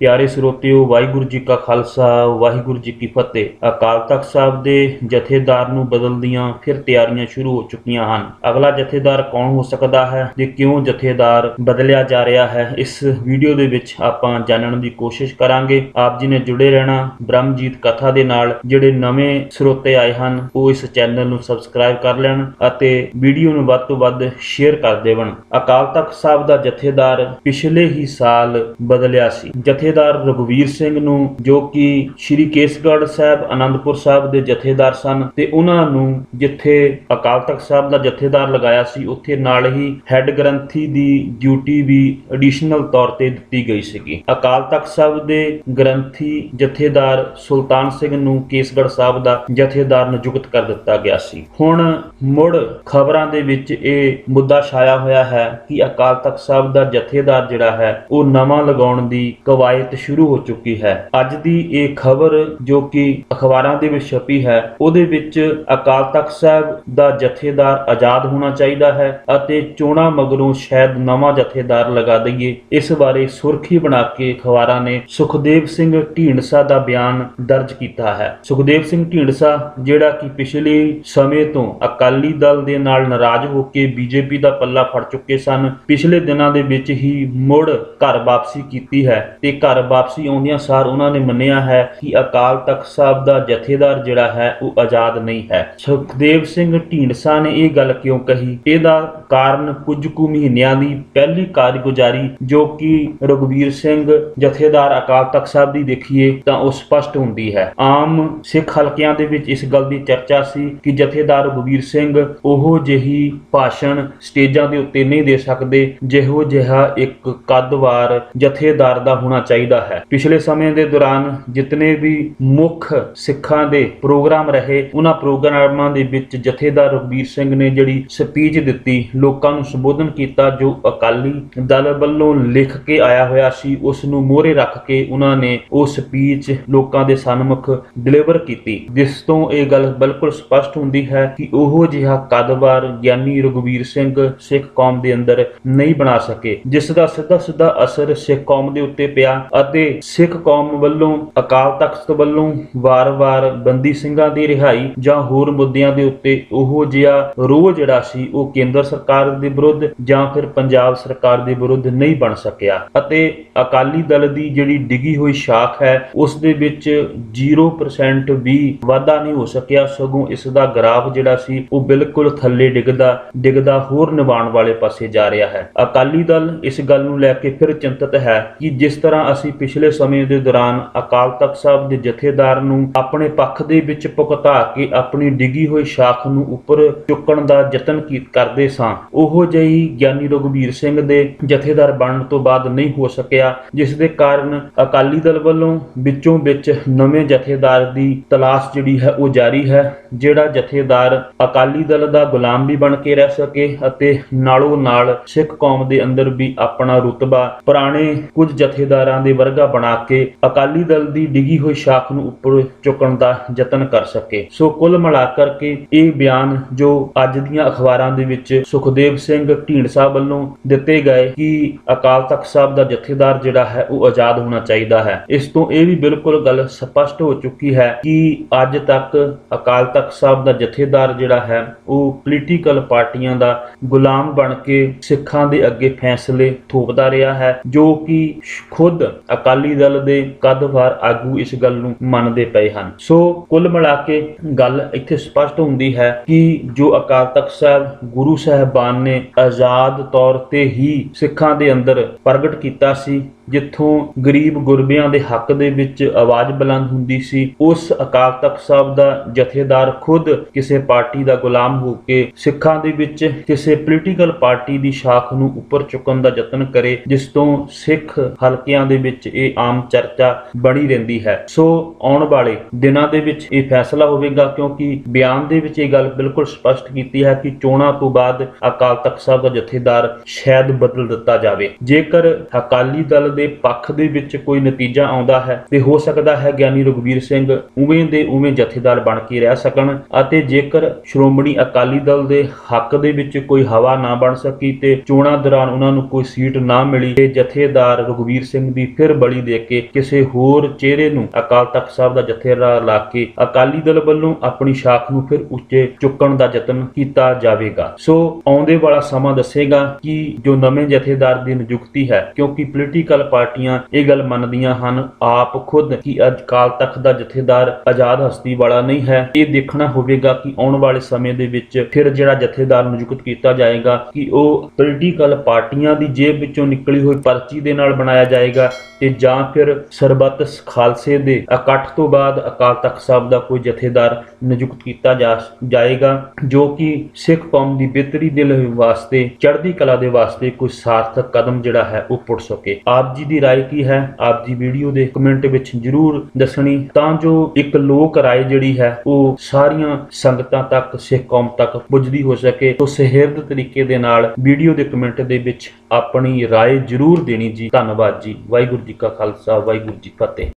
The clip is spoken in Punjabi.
ਪਿਆਰੇ ਸਰੋਤਿਓ, ਵਾਹਿਗੁਰੂ ਜੀ ਕਾ ਖਾਲਸਾ, ਵਾਹਿਗੁਰੂ ਜੀ ਕੀ ਫਤਿਹ। ਅਕਾਲ ਤਖਤ ਸਾਹਿਬ ਦੇ ਜਥੇਦਾਰ ਨੂੰ ਬਦਲਣ ਦੀਆਂ ਫਿਰ ਤਿਆਰੀਆਂ ਸ਼ੁਰੂ ਹੋ ਚੁੱਕੀਆਂ ਹਨ। ਅਗਲਾ ਜਥੇਦਾਰ ਕੌਣ ਹੋ ਸਕਦਾ ਹੈ ਤੇ ਕਿਉਂ ਜਥੇਦਾਰ ਬਦਲਿਆ ਜਾ ਰਿਹਾ ਹੈ, ਇਸ ਵੀਡੀਓ ਦੇ ਵਿੱਚ ਆਪਾਂ ਜਾਣਨ ਦੀ ਕੋਸ਼ਿਸ਼ ਕਰਾਂਗੇ। ਆਪ ਜੀ ਨੇ ਜੁੜੇ ਰਹਿਣਾ ਬ੍ਰਹਮਜੀਤ ਕਥਾ ਦੇ ਨਾਲ। ਜਿਹੜੇ ਨਵੇਂ ਸਰੋਤੇ ਆਏ ਹਨ, ਉਹ ਇਸ ਚੈਨਲ ਨੂੰ ਸਬਸਕ੍ਰਾਈਬ ਕਰ ਲੈਣ ਅਤੇ ਵੀਡੀਓ ਨੂੰ ਵੱਧ ਤੋਂ ਵੱਧ ਸ਼ੇਅਰ ਕਰ ਦੇਵਣ। ਅਕਾਲ ਤਖਤ ਸਾਹਿਬ ਦਾ ਜਥੇਦਾਰ ਪਿਛਲੇ ਹੀ ਸਾਲ ਬਦਲਿਆ ਸੀ। ਜਥੇ ਜਥੇਦਾਰ ਰਘੁਵੀਰ ਸਿੰਘ ਨੂੰ, ਜੋ ਕਿ ਸ਼੍ਰੀ ਕੇਸਗੜ੍ਹ ਸਾਹਿਬ ਆਨੰਦਪੁਰ ਸਾਹਿਬ ਦੇ ਜਥੇਦਾਰ ਸਨ ਤੇ ਉਹਨਾਂ ਨੂੰ ਜਿੱਥੇ ਅਕਾਲ ਤਖਤ ਸਾਹਿਬ ਦਾ ਜਥੇਦਾਰ ਲਗਾਇਆ ਸੀ, ਉੱਥੇ ਨਾਲ ਹੀ ਹੈੱਡ ਗ੍ਰੰਥੀ ਦੀ ਡਿਊਟੀ ਵੀ ਐਡੀਸ਼ਨਲ ਤੌਰ ਤੇ ਦਿੱਤੀ ਗਈ ਸੀਗੀ। ਅਕਾਲ ਤਖਤ ਸਾਹਿਬ ਦੇ ਗ੍ਰੰਥੀ ਜਥੇਦਾਰ ਸੁਲਤਾਨ ਸਿੰਘ ਨੂੰ ਕੇਸਗੜ੍ਹ ਸਾਹਿਬ ਦਾ ਜਥੇਦਾਰ ਨਿਯੁਕਤ ਕਰ ਦਿੱਤਾ ਗਿਆ ਸੀ। ਹੁਣ ਮੁੜ ਖਬਰਾਂ ਦੇ ਵਿੱਚ ਇਹ ਮੁੱਦਾ ਛਾਇਆ ਹੋਇਆ ਹੈ ਕਿ ਅਕਾਲ ਤਖਤ ਸਾਹਿਬ ਦਾ ਜਥੇਦਾਰ ਜਿਹੜਾ ਹੈ, ਉਹ ਨਵਾਂ ਲਗਾਉਣ ਦੀ ਕਵਾਇਤ ਸ਼ੁਰੂ ਹੋ ਚੁੱਕੀ ਹੈ। ਅੱਜ ਦੀ ਇਹ ਖਬਰ ਜੋ ਕਿ ਅਖਬਾਰਾਂ ਦੇ ਵਿੱਚ ਛਪੀ ਹੈ, ਉਹਦੇ ਵਿੱਚ ਅਕਾਲ ਤਖਤ ਸਾਹਿਬ ਦਾ ਜਥੇਦਾਰ ਆਜ਼ਾਦ ਹੋਣਾ ਚਾਹੀਦਾ ਹੈ ਅਤੇ ਚੋਣਾਂ ਮਗਰੋਂ ਸ਼ਾਇਦ ਨਵਾਂ ਜਥੇਦਾਰ ਲਗਾ ਦਈਏ। ਇਸ ਬਾਰੇ ਸੁਰਖੀ ਬਣਾ ਕੇ ਅਖਬਾਰਾਂ ਨੇ ਸੁਖਦੇਵ ਸਿੰਘ ਢੀਂਡਸਾ ਦਾ ਬਿਆਨ ਦਰਜ ਕੀਤਾ ਹੈ। ਸੁਖਦੇਵ ਸਿੰਘ ਢੀਂਡਸਾ, ਜਿਹੜਾ ਕਿ ਪਿਛਲੇ ਸਮੇਂ ਤੋਂ ਅਕਾਲੀ ਦਲ ਦੇ ਨਾਲ ਨਾਰਾਜ਼ ਹੋ ਕੇ ਬੀਜੇਪੀ ਦਾ ਪੱਲਾ ਫੜ ਚੁੱਕੇ ਸਨ, ਪਿਛਲੇ ਦਿਨਾਂ ਦੇ ਵਿੱਚ ਹੀ ਮੁੜ ਘਰ ਵਾਪਸੀ ਕੀਤੀ ਹੈ ਤੇ ਘਰ ਵਾਪਸੀ ਆਉਂਦਿਆਂ ਸਾਰ ਉਹਨਾਂ ਨੇ ਮੰਨਿਆ ਹੈ ਕਿ ਅਕਾਲ ਤਖਤ ਸਾਹਿਬ ਦਾ ਜਥੇਦਾਰ ਜਿਹੜਾ ਹੈ, ਉਹ ਆਜ਼ਾਦ ਨਹੀਂ ਹੈ। ਸੁਖਦੇਵ ਸਿੰਘ ਢੀਂਡਸਾ ਨੇ ਇਹ ਗੱਲ ਕਿਉਂ ਕਹੀ? ਇਹਦਾ ਕਾਰਨ ਕੁਝ ਕੁ ਮਹੀਨਿਆਂ ਦੀ ਪਹਿਲੀ ਕਾਰਗੁਜ਼ਾਰੀ ਜੋ ਕਿ ਰਘੁਵੀਰ ਸਿੰਘ ਜਥੇਦਾਰ ਅਕਾਲ ਤਖਤ ਸਾਹਿਬ ਦੀ ਦੇਖੀਏ ਤਾਂ ਉਹ ਸਪਸ਼ਟ ਹੁੰਦੀ ਹੈ। ਆਮ ਸਿੱਖ ਹਲਕਿਆਂ ਦੇ ਵਿੱਚ ਇਸ ਗੱਲ ਦੀ ਚਰਚਾ ਸੀ ਕਿ ਜਥੇਦਾਰ ਰਘੁਵੀਰ ਸਿੰਘ ਉਹ ਜਿਹੀ ਭਾਸ਼ਣ ਸਟੇਜਾਂ ਦੇ ਉੱਤੇ ਨਹੀਂ ਦੇ ਸਕਦੇ, ਜਿਹੋ ਜਿਹਾ ਇੱਕ ਕੱਦਵਾਰ ਜਥੇਦਾਰ ਦਾ ਹੋਣਾ ਚਾਹੀਦਾ ਚਾਹੀਦਾ ਹੈ। ਪਿਛਲੇ ਸਮੇਂ ਦੇ ਦੌਰਾਨ ਜਿਤਨੇ ਵੀ ਮੁੱਖ ਸਿੱਖਾਂ ਦੇ ਪ੍ਰੋਗਰਾਮ ਰਹੇ, ਉਹਨਾਂ ਪ੍ਰੋਗਰਾਮਾਂ ਦੇ ਵਿੱਚ ਜਥੇਦਾਰ ਰਘਬੀਰ ਸਿੰਘ ਨੇ ਜਿਹੜੀ ਸਪੀਚ ਦਿੱਤੀ, ਲੋਕਾਂ ਨੂੰ ਸੰਬੋਧਨ ਕੀਤਾ, ਜੋ ਅਕਾਲੀ ਦਲ ਵੱਲੋਂ ਲਿਖ ਕੇ ਆਇਆ ਹੋਇਆ ਸੀ ਉਸ ਨੂੰ ਮੋਹਰੇ ਰੱਖ ਕੇ ਉਹਨਾਂ ਨੇ ਉਹ ਸਪੀਚ ਲੋਕਾਂ ਦੇ ਸਨਮੁਖ ਡਿਲੀਵਰ ਕੀਤੀ। ਜਿਸ ਤੋਂ ਇਹ ਗੱਲ ਬਿਲਕੁਲ ਸਪਸ਼ਟ ਹੁੰਦੀ ਹੈ ਕਿ ਉਹ ਜਿਹਾ ਕਦਵਾਰ ਗਿਆਨੀ ਰਘੁਵੀਰ ਸਿੰਘ ਸਿੱਖ ਕੌਮ ਦੇ ਅੰਦਰ ਨਹੀਂ ਬਣਾ ਸਕੇ, ਜਿਸ ਦਾ ਸਿੱਧਾ ਸਿੱਧਾ ਅਸਰ ਸਿੱਖ ਕੌਮ ਦੇ ਉੱਤੇ ਪਿਆ ਅਤੇ ਸਿੱਖ ਕੌਮ ਵੱਲੋਂ ਅਕਾਲ ਤਖਤ ਵੱਲੋਂ ਵਾਰ-ਵਾਰ ਬੰਦੀ ਸਿੰਘਾਂ ਦੀ ਰਿਹਾਈ ਜਾਂ ਹੋਰ ਮੁੱਦਿਆਂ ਦੇ ਉੱਤੇ ਉਹ ਜਿਹਾ ਰੋਹ ਜਿਹੜਾ ਸੀ, ਉਹ ਕੇਂਦਰ ਸਰਕਾਰ ਦੇ ਵਿਰੁੱਧ ਜਾਂ ਫਿਰ ਪੰਜਾਬ ਸਰਕਾਰ ਦੇ ਵਿਰੁੱਧ ਨਹੀਂ ਬਣ ਸਕਿਆ। ਅਤੇ ਅਕਾਲੀ ਦਲ ਦੀ ਜਿਹੜੀ ਡਿੱਗੀ ਹੋਈ ਸ਼ਾਖ ਹੈ, ਉਸ ਦੇ ਵਿੱਚ 0% ਵੀ ਵਾਧਾ ਨਹੀਂ ਹੋ ਸਕਿਆ, ਸਗੋਂ ਇਸ ਦਾ ਗ੍ਰਾਫ ਜਿਹੜਾ ਸੀ, ਉਹ ਬਿਲਕੁਲ ਥੱਲੇ ਡਿੱਗਦਾ ਡਿੱਗਦਾ ਹੋਰ ਨਿਵਾਣ ਵਾਲੇ ਪਾਸੇ ਜਾ ਰਿਹਾ ਹੈ। ਅਕਾਲੀ ਦਲ ਇਸ ਗੱਲ ਨੂੰ ਲੈ ਕੇ ਫਿਰ ਚਿੰਤਤ ਹੈ ਕਿ ਜਿਸ ਤਰ੍ਹਾਂ ਅਸੀਂ ਪਿਛਲੇ ਸਮੇਂ ਦੇ ਦੌਰਾਨ ਅਕਾਲ ਤਖਤ ਸਾਹਿਬ ਦੇ ਜਥੇਦਾਰ ਨੂੰ ਆਪਣੇ ਪੱਖ ਦੇ ਵਿੱਚ ਭੁਗਤਾ ਕੇ ਆਪਣੀ ਡਿੱਗੀ ਹੋਈ ਸ਼ਾਖ ਨੂੰ ਉੱਪਰ ਚੁੱਕਣ ਦਾ ਯਤਨ ਕਰਦੇ ਸਾਂ। ਉਹੋ ਜਿਹੀ ਗਿਆਨੀ ਰਘੁਵੀਰ ਸਿੰਘ ਦੇ ਜਥੇਦਾਰ ਬਣਨ ਤੋਂ ਬਾਅਦ ਨਹੀਂ ਹੋ ਸਕਿਆ, ਜਿਸ ਦੇ ਕਾਰਨ ਅਕਾਲੀ ਦਲ ਵੱਲੋਂ ਵਿੱਚੋਂ ਵਿੱਚ ਨਵੇਂ ਜਥੇਦਾਰ ਦੀ ਤਲਾਸ਼ ਜਿਹੜੀ ਹੈ ਉਹ ਜਾਰੀ ਹੈ, ਜਿਹੜਾ ਜਥੇਦਾਰ ਅਕਾਲੀ ਦਲ ਦਾ ਗੁਲਾਮ ਵੀ ਬਣ ਕੇ ਰਹਿ ਸਕੇ ਅਤੇ ਨਾਲੋਂ ਨਾਲ ਸਿੱਖ ਕੌਮ ਦੇ ਅੰਦਰ ਵੀ ਆਪਣਾ ਰੁਤਬਾ ਪੁਰਾਣੇ ਕੁਝ ਜਥੇਦਾਰਾਂ ਦੇ ਵਰਗਾ ਬਣਾ ਕੇ ਅਕਾਲੀ ਦਲ ਦੀ ਡਿੱਗੀ ਹੋਈ ਸ਼ਾਖ ਨੂੰ ਉੱਪਰ ਚੁੱਕਣ ਦਾ ਯਤਨ ਕਰ ਸਕੇ। ਸੋ ਕੁੱਲ ਮਿਲਾ ਕਰਕੇ ਇਹ ਬਿਆਨ ਜੋ ਅੱਜ ਦੀਆਂ ਅਖਬਾਰਾਂ ਦੇ ਵਿੱਚ ਸੁਖਦੇਵ ਸਿੰਘ ਢੀਂਡਸਾ ਵੱਲੋਂ ਦਿੱਤੇ ਗਏ ਕਿ ਅਕਾਲ ਤਖਤ ਸਾਹਿਬ ਦਾ ਜਥੇਦਾਰ ਜਿਹੜਾ ਹੈ ਉਹ ਆਜ਼ਾਦ ਹੋਣਾ ਚਾਹੀਦਾ ਹੈ। ਇਸ ਤੋਂ ਇਹ ਵੀ ਬਿਲਕੁਲ ਗੱਲ ਸਪਸ਼ਟ ਹੋ ਚੁੱਕੀ ਹੈ ਕਿ ਅੱਜ ਤੱਕ ਅਕਾਲ ਤਖਤ ਸਾਹਿਬ ਦਾ ਜਥੇਦਾਰ ਜਿਹੜਾ ਹੈ ਉਹ ਪੋਲੀਟੀਕਲ ਪਾਰਟੀਆਂ ਦਾ ਗੁਲਾਮ ਬਣ ਕੇ ਸਿੱਖਾਂ ਦੇ ਅੱਗੇ ਫੈਸਲੇ ਥੋਪਦਾ ਰਿਹਾ ਹੈ, ਜੋ ਕਿ ਖੁਦ ਅਕਾਲੀ ਦਲ ਦੇ ਕਦਵਾਰ ਆਗੂ ਇਸ ਗੱਲ ਨੂੰ ਮੰਨਦੇ ਪਏ ਹਨ। ਸੋ ਕੁੱਲ ਮਿਲਾ ਕੇ ਗੱਲ ਇੱਥੇ ਸਪਸ਼ਟ ਹੁੰਦੀ ਹੈ ਕਿ ਜੋ ਅਕਾਲ ਤਖਤ ਸਾਹਿਬ, ਗੁਰੂ ਸਾਹਿਬਾਨ ਨੇ ਆਜ਼ਾਦ ਤੌਰ ਤੇ ਹੀ ਸਿੱਖਾਂ ਦੇ ਅੰਦਰ ਪ੍ਰਗਟ ਕੀਤਾ ਸੀ ਜਿੱਥੋਂ ਗਰੀਬ ਗੁਰਬਿਆਂ ਦੇ ਹੱਕ ਦੇ ਵਿੱਚ ਆਵਾਜ਼ ਬੁਲੰਦ ਹੁੰਦੀ ਸੀ, ਉਸ ਅਕਾਲ ਤਖਤ ਸਾਹਿਬ ਦਾ ਜਥੇਦਾਰ ਖੁਦ ਕਿਸੇ ਪਾਰਟੀ ਦਾ ਗੁਲਾਮ ਹੋ ਕੇ ਸਿੱਖਾਂ ਦੇ ਵਿੱਚ ਕਿਸੇ ਪੋਲੀਟੀਕਲ ਪਾਰਟੀ ਦੀ ਸ਼ਾਖ ਨੂੰ ਉੱਪਰ ਚੁੱਕਣ ਦਾ ਯਤਨ ਕਰੇ, ਜਿਸ ਤੋਂ ਸਿੱਖ ਹਲਕਿਆਂ ਦੇ ਵਿੱਚ ਇਹ ਆਮ ਚਰਚਾ ਬਣੀ ਰਹਿੰਦੀ ਹੈ। ਸੋ ਆਉਣ ਵਾਲੇ ਦਿਨਾਂ ਦੇ ਵਿੱਚ ਇਹ ਫੈਸਲਾ ਹੋਵੇਗਾ, ਕਿਉਂਕਿ ਬਿਆਨ ਦੇ ਵਿੱਚ ਇਹ ਗੱਲ ਬਿਲਕੁਲ ਸਪਸ਼ਟ ਕੀਤੀ ਹੈ ਕਿ ਚੋਣਾਂ ਤੋਂ ਬਾਅਦ ਅਕਾਲ ਤਖਤ ਸਾਹਿਬ ਦਾ ਜਥੇਦਾਰ ਸ਼ਾਇਦ ਬਦਲ ਦਿੱਤਾ ਜਾਵੇ। ਜੇਕਰ ਅਕਾਲੀ ਦਲ ਦੇ ਪੱਖ ਦੇ ਵਿੱਚ ਕੋਈ ਨਤੀਜਾ ਆਉਂਦਾ ਹੈ ਤੇ ਹੋ ਸਕਦਾ ਹੈ ਗਿਆਨੀ ਰਘੁਵੀਰ ਸਿੰਘ ਉਵੇਂ ਦੇ ਉਵੇਂ ਜਥੇਦਾਰ ਬਣ ਕੇ ਰਹਿ ਸਕਣ ਅਤੇ ਜੇਕਰ ਸ਼੍ਰੋਮਣੀ ਅਕਾਲੀ ਦਲ ਦੇ ਹੱਕ ਦੇ ਵਿੱਚ ਕੋਈ ਹਵਾ ਨਾ ਬਣ ਸਕੀ ਤੇ ਚੋਣਾਂ ਦੌਰਾਨ ਉਹਨਾਂ ਨੂੰ ਕੋਈ ਸੀਟ ਨਾ ਮਿਲੀ ਤੇ ਜਥੇਦਾਰ ਰਘੁਵੀਰ ਸਿੰਘ ਦੀ ਫਿਰ ਬਲੀ ਦੇ ਕੇ ਕਿਸੇ ਹੋਰ ਚਿਹਰੇ ਨੂੰ ਅਕਾਲ ਤਖਤ ਸਾਹਿਬ ਦਾ ਜਥੇਦਾਰ ਲਾ ਕੇ ਅਕਾਲੀ ਦਲ ਵੱਲੋਂ ਆਪਣੀ ਸ਼ਾਖ ਨੂੰ ਫਿਰ ਉੱਚੇ ਚੁੱਕਣ ਦਾ ਯਤਨ ਕੀਤਾ ਜਾਵੇਗਾ। ਸੋ ਆਉਂਦੇ ਵਾਲਾ ਸਮਾਂ ਦੱਸੇਗਾ ਕਿ ਜੋ ਨਵੇਂ ਜਥੇਦਾਰ ਦੀ ਨਿਯੁਕਤੀ ਹੈ, ਕਿਉਂਕਿ ਪੋਲੀਟੀਕਲ ਪਾਰਟੀਆਂ ਇਹ ਗੱਲ ਮੰਨਦੀਆਂ ਹਨ, ਆਪ ਖੁਦ ਕਿ ਅੱਜ ਅਕਾਲ ਤਖਤ ਦਾ ਜਥੇਦਾਰ ਆਜ਼ਾਦ ਹਸਤੀ ਵਾਲਾ ਨਹੀਂ ਹੈ। ਇਹ ਦੇਖਣਾ ਹੋਵੇਗਾ ਕਿ ਆਉਣ ਵਾਲੇ ਸਮੇਂ ਦੇ ਵਿੱਚ ਫਿਰ ਜਿਹੜਾ ਜਥੇਦਾਰ ਨਿਯੁਕਤ ਕੀਤਾ ਜਾਏਗਾ ਕਿ ਉਹ ਪੋਲੀਟੀਕਲ ਪਾਰਟੀਆਂ ਦੀ ਜੇਬ ਵਿੱਚੋਂ ਨਿਕਲੀ ਹੋਈ ਪਰਚੀ ਦੇ ਨਾਲ ਬਣਾਇਆ ਜਾਏਗਾ ਤੇ ਜਾਂ ਫਿਰ ਸਰਬੱਤ ਖਾਲਸੇ ਦੇ ਇਕੱਠ ਤੋਂ ਬਾਅਦ ਅਕਾਲ ਤਖਤ ਸਾਹਿਬ ਦਾ ਕੋਈ ਜਥੇਦਾਰ ਨਿਯੁਕਤ ਕੀਤਾ ਜਾਏਗਾ, ਜੋ ਕਿ ਸਿੱਖ ਕੌਮ ਦੀ ਬਿਹਤਰੀ ਦੇ ਲਈ ਵਾਸਤੇ, ਚੜ੍ਹਦੀ ਕਲਾ ਦੇ ਵਾਸਤੇ ਕੋਈ ਸਾਰਥਕ ਕਦਮ ਜਿਹੜਾ ਹੈ ਉਹ ਪੁੱਟ ਸਕੇ। ਆਪ ਜੀ ਦੀ رائے ਕੀ ਹੈ ਆਪ ਜੀ ਵੀਡੀਓ ਦੇ ਕਮੈਂਟ ਵਿੱਚ ਜਰੂਰ ਦੱਸਣੀ ਤਾਂ ਜੋ ਇੱਕ ਲੋਕ رائے ਜਿਹੜੀ ਹੈ ਉਹ ਸਾਰੀਆਂ ਸੰਗਤਾਂ ਤੱਕ ਸਿੱਖ ਕੌਮ ਤੱਕ ਪੁੱਜਦੀ ਹੋ ਸਕੇ ਤੋਂ ਸਹਿਰਦ ਤਰੀਕੇ ਦੇ ਨਾਲ ਵੀਡੀਓ ਦੇ ਕਮੈਂਟ ਦੇ ਵਿੱਚ ਆਪਣੀ رائے ਜਰੂਰ ਦੇਣੀ ਜੀ ਧੰਨਵਾਦ ਜੀ ਵਾਹਿਗੁਰੂ ਜੀ ਕਾ ਖਾਲਸਾ ਵਾਹਿਗੁਰੂ ਜੀ ਕੀ ਫਤਿਹ